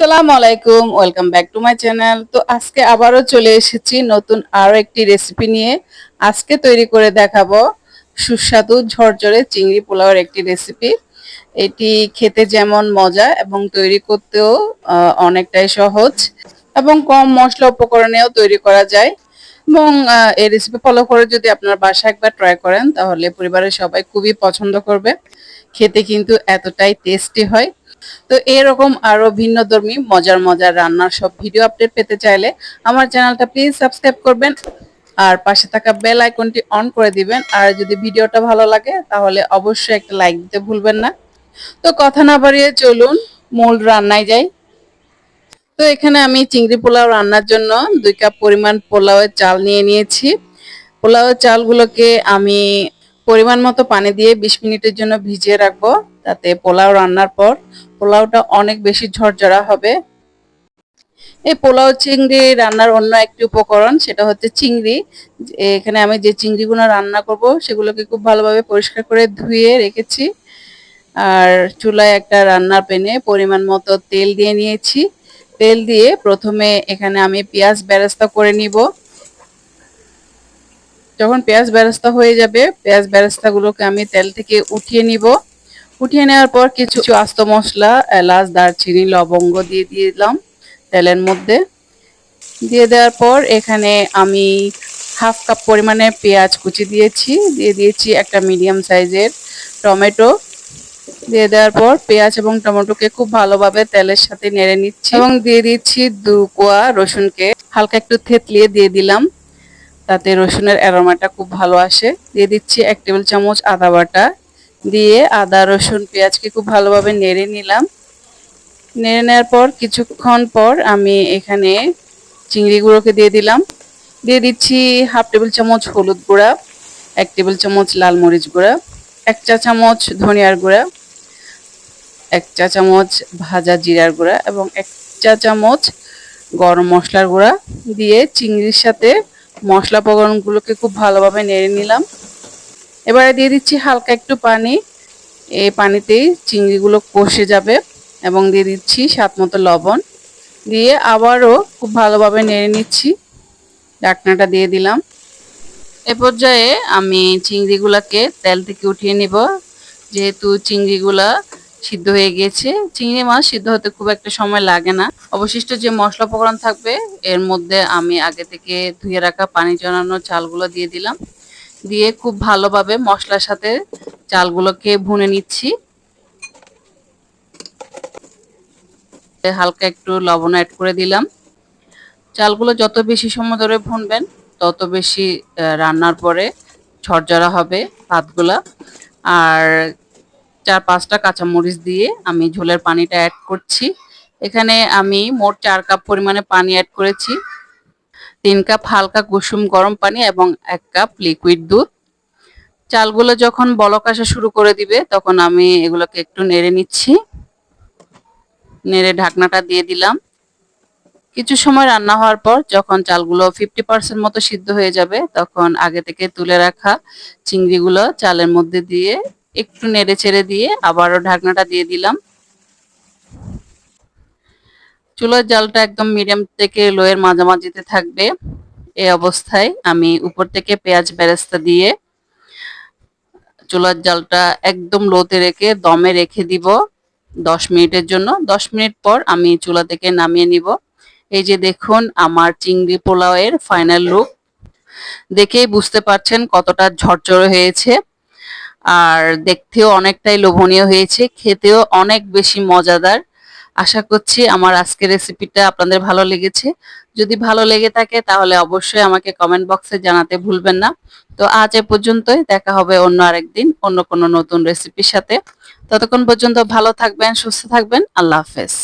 আসসালামু আলাইকুম, welcome back to my channel. তো আজকে আবারও চলে এসেছি নতুন আরও একটি রেসিপি নিয়ে। আজকে তৈরি করে দেখাবো সুস্বাদু ঝরঝরে চিংড়ি পোলাওয়ের একটি রেসিপি। এটি খেতে যেমন মজা এবং তৈরি করতেও অনেকটাই সহজ এবং কম মশলা উপকরণেও তৈরি করা যায়। এবং এই রেসিপি ফলো করে যদি আপনার বাসায় একবার ট্রাই করেন, তাহলে পরিবারের সবাই খুবই পছন্দ করবে। খেতে কিন্তু এতটাই টেস্টি হয়। তো এরকম আরও ভিন্নধর্মী মজার মজার রান্নার সব ভিডিও আপডেট পেতে চাইলে আমার চ্যানেলটা প্লিজ সাবস্ক্রাইব করবেন আর পাশে থাকা বেল আইকনটি অন করে দিবেন। আর যদি ভিডিওটা ভালো লাগে, তাহলে অবশ্যই একটা লাইক দিতে ভুলবেন না। তো কথা না বাড়িয়ে চলুন, মূল রান্নায় যাই। তো এখানে আমি চিংড়ি পোলাও রান্নার জন্য দুই কাপ পরিমাণ পোলাওয়ের চাল নিয়ে নিয়েছি। পোলাওয়ের চালগুলোকে আমি পরিমাণ মতো পানি দিয়ে বিশ মিনিটের জন্য ভিজিয়ে রাখব। তাতে পোলাও রান্নার পর পোলাওটা অনেক বেশি ঝরঝরা হবে। এই পোলাও চিংড়ি রান্নার অন্য একটি উপকরণ সেটা হচ্ছে চিংড়ি। এখানে আমি যে চিংড়িগুলো রান্না করব সেগুলোকে খুব ভালোভাবে পরিষ্কার করে ধুয়ে রেখেছি। আর চুলায় একটা রান্নার প্যানে পরিমাণ মতো তেল দিয়ে নিয়েছি। তেল দিয়ে প্রথমে এখানে আমি পেঁয়াজ বেরেস্তা করে নিব। যখন পেঁয়াজ বেরেস্তা হয়ে যাবে, পেঁয়াজ বেরেস্তাগুলোকে আমি তেল থেকে উঠিয়ে নিব। উঠিয়ে নেওয়ার পর কিছু আস্ত মশলা, এলাচ, দারচিনি, লবঙ্গ দিয়ে দিলাম তেলের মধ্যে। দিয়ে দেওয়ার পর এখানে আমি হাফ কাপ পরিমাণে পেঁয়াজ কুচি দিয়েছি। দিয়ে দিয়েছি একটা মিডিয়াম সাইজের টমেটো। দিয়ে দেওয়ার পর পেঁয়াজ এবং টমেটোকে খুব ভালোভাবে তেলের সাথে নেড়ে নিচ্ছি এবং দিয়ে দিচ্ছি দু কোয়া রসুনকে। হালকা একটু থেতলিয়ে দিয়ে দিলাম, তাতে রসুনের অ্যারোমাটা খুব ভালো আসে। দিয়ে দিচ্ছি এক টেবিল চামচ আদা বাটা। দিয়ে আদা, রসুন, পেঁয়াজকে খুব ভালোভাবে নেড়ে নিলাম। নেড়ে নেওয়ার পর কিছুক্ষণ পর আমি এখানে চিংড়িগুলোকে দিয়ে দিলাম। দিয়ে দিচ্ছি হাফ টেবিল চামচ হলুদ গুঁড়া, এক টেবিল চামচ লাল মরিচ গুঁড়া, এক চা চামচ ধনিয়ার গুঁড়া, এক চা চামচ ভাজা জিরার গুঁড়া এবং এক চা চামচ গরম মশলার গুঁড়া। দিয়ে চিংড়ির সাথে মশলা উপকরণগুলোকে খুব ভালোভাবে নেড়ে নিলাম। এবারে দিয়ে দিচ্ছি হালকা একটু পানি। এই পানিতেই চিংড়িগুলো কষে যাবে এবং দিয়ে দিচ্ছি স্বাদ মতো লবণ। দিয়ে আবারও খুব ভালোভাবে নেড়ে নিচ্ছি। ডাকনাটা দিয়ে দিলাম। এ পর্যায়ে আমি চিংড়িগুলোকে তেল থেকে উঠিয়ে নিব। যেহেতু চিংড়িগুলা সিদ্ধ হয়ে গিয়েছে, চিংড়ি মাছ সিদ্ধ হতে খুব একটা সময় লাগে না। অবশিষ্ট যে মশলা উপকরণ থাকবে, এর মধ্যে আমি আগে থেকে ধুয়ে রাখা পানি জড়ানো চালগুলো দিয়ে দিলাম। দিয়ে খুব ভালোভাবে মশলার সাথে চালগুলোকে ভুনে নিচ্ছি। হালকা একটু লবণ অ্যাড করে দিলাম। চালগুলো যত বেশি সময় ধরে ভুনবেন, তত বেশি রান্নার পরে ঝরঝরা হবে ভাতগুলা। আর চার পাঁচটা কাঁচামরিচ দিয়ে আমি ঝোলের পানিটা অ্যাড করছি। এখানে আমি মোট চার কাপ পরিমাণে পানি অ্যাড করেছি। তিন কাপ হালকা কুসুম গরম পানি এবং এক কাপ লিকুইড দুধ। চালগুলো যখন বলক আসা শুরু করে দিবে, তখন আমি এগুলোকে একটু নেড়ে নিচ্ছি। নেড়ে ঢাকনাটা দিয়ে দিলাম। কিছু সময় রান্না হওয়ার পর যখন চালগুলো ফিফটি পার্সেন্ট মতো সিদ্ধ হয়ে যাবে, তখন আগে থেকে তুলে রাখা চিংড়িগুলো চালের মধ্যে দিয়ে একটু নেড়ে ছেড়ে দিয়ে আবারও ঢাকনাটা দিয়ে দিলাম। চুলার জালটা একদম মিডিয়াম থেকে লোয়ের মাঝামাঝিতে থাকবে। এই অবস্থায় আমি উপর থেকে পেঁয়াজ বেরেস্তা দিয়ে চুলার জালটা একদম লোতে রেখে, দমে রেখে দিব দশ মিনিটের জন্য। দশ মিনিট পর আমি চুলা থেকে নামিয়ে নিব। এই যে দেখুন আমার চিংড়ি পোলাওয়ের ফাইনাল লুক। দেখেই বুঝতে পারছেন কতটা ঝরঝরে হয়েছে। আর দেখতেও অনেকটাই লোভনীয় হয়েছে। খেতেও অনেক বেশি মজাদার। আশা করছি আমার আজকের রেসিপিটা আপনাদের ভালো লেগেছে। যদি ভালো লেগে থাকে তাহলে অবশ্যই আমাকে কমেন্ট বক্সে জানাতে ভুলবেন না। তো আজ এ পর্যন্তই, দেখা হবে অন্য আরেকদিন অন্য কোনো নতুন রেসিপির সাথে। ততক্ষণ পর্যন্ত ভালো থাকবেন, সুস্থ থাকবেন, আল্লাহ হাফেজ।